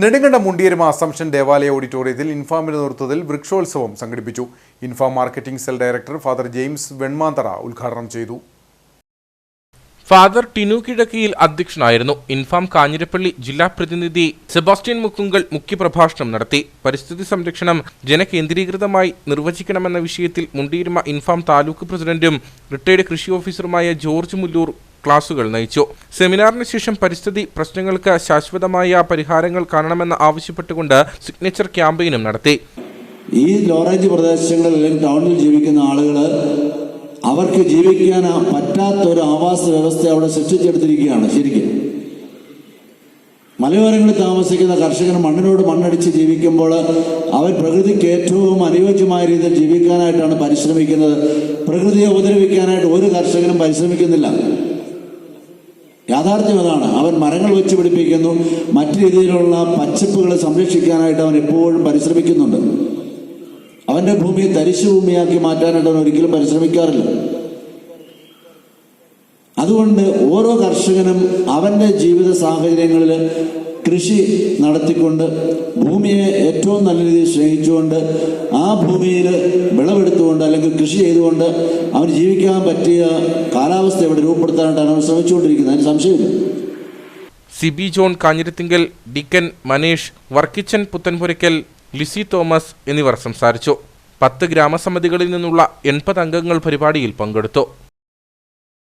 Nedumkandam മുണ്ടിയരുമ assumption ദേവാലയ ഓഡിറ്റോറിയത്തിൽ ഇൻഫാമിന്റെ നേതൃത്വത്തിൽ വൃക്ഷോത്സവം സംഘടിപ്പിച്ചു. INFAM marketing cell director father James Venmanthara ഉദ്ഘാടനം ചെയ്തു. ഫാദർ ടിനു കിഴക്കിയിൽ അധ്യക്ഷനായിരുന്നു. ഇൻഫാം കാഞ്ഞിരപ്പള്ളി ജില്ലാ പ്രതിനിധി സെബാസ്റ്റ്യൻ മുക്കുങ്കൽ മുഖ്യപ്രഭാഷണം നടത്തി. പരിസ്ഥിതി സംരക്ഷണം ജനകേന്ദ്രീകൃതമായി നിർവചിക്കണമെന്ന വിഷയത്തിൽ മുണ്ടിയിരുമ ഇൻഫാം താലൂക്ക് പ്രസിഡന്റും റിട്ടയർഡ് കൃഷി ഓഫീസറുമായ ജോർജ് മുല്ലൂർ ക്ലാസുകൾ നയിച്ചു. സെമിനാറിന് ശേഷം പരിസ്ഥിതി പ്രശ്നങ്ങൾക്ക് ശാശ്വതമായ പരിഹാരങ്ങൾ കാണണമെന്ന് ആവശ്യപ്പെട്ടുകൊണ്ട് സിഗ്നേച്ചർ ക്യാമ്പയിനും നടത്തി. ഈ ലോറേജ് പ്രദേശങ്ങളിൽ ടൗണിൽ ജീവിക്കുന്ന ആളുകൾ അവർക്ക് ജീവിക്കാൻ പറ്റാത്ത ഒരു ആവാസ വ്യവസ്ഥ അവിടെ സൃഷ്ടിച്ചെടുത്തിരിക്കുകയാണ്. ശരിക്കും. മലയോരങ്ങളിൽ താമസിക്കുന്ന കർഷകർ മണ്ണിനോട് മണ്ണടിച്ച് ജീവിക്കുമ്പോൾ അവർ പ്രകൃതിക്ക് ഏറ്റവും അനുയോജ്യമായ രീതിയിൽ ജീവിക്കാനായിട്ടാണ് പരിശ്രമിക്കുന്നത്. പ്രകൃതിയെ ഉപദ്രവിക്കാനായിട്ട് ഒരു കർഷകനും പരിശ്രമിക്കുന്നില്ല. യാഥാർത്ഥ്യം അതാണ്. അവൻ മരങ്ങൾ വെച്ച് പിടിപ്പിക്കുന്നു. മറ്റു രീതിയിലുള്ള പച്ചപ്പുകളെ സംരക്ഷിക്കാനായിട്ട് അവൻ എപ്പോഴും പരിശ്രമിക്കുന്നുണ്ട്. അവന്റെ ഭൂമിയെ തരിശു ഭൂമിയാക്കി മാറ്റാനായിട്ട് അവൻ ഒരിക്കലും പരിശ്രമിക്കാറില്ല. അതുകൊണ്ട് ഓരോ കർഷകനും അവന്റെ ജീവിത സാഹചര്യങ്ങളിൽ കൃഷി നടത്തിക്കൊണ്ട് ഭൂമിയെ ഏറ്റവും നല്ല രീതിയിൽ സ്നേഹിച്ചുകൊണ്ട് ആ ഭൂമിയിൽ വിളവെടുത്തുകൊണ്ട് അല്ലെങ്കിൽ കൃഷി ചെയ്തുകൊണ്ട് അവന് ജീവിക്കാൻ പറ്റിയ കാലാവസ്ഥ ഇവിടെ രൂപപ്പെടുത്താനായിട്ടാണ് അവർ ശ്രമിച്ചുകൊണ്ടിരിക്കുന്നത് അതിന് സംശയമില്ല. Siby John Kanjirathinkal deacon Maneesh Varkichan Puthenpurackal Lissy Thomas എന്നിവർ സംസാരിച്ചു. പത്ത് ഗ്രാമസമിതികളിൽ നിന്നുള്ള എൺപത് അംഗങ്ങൾ പരിപാടിയിൽ പങ്കെടുത്തു.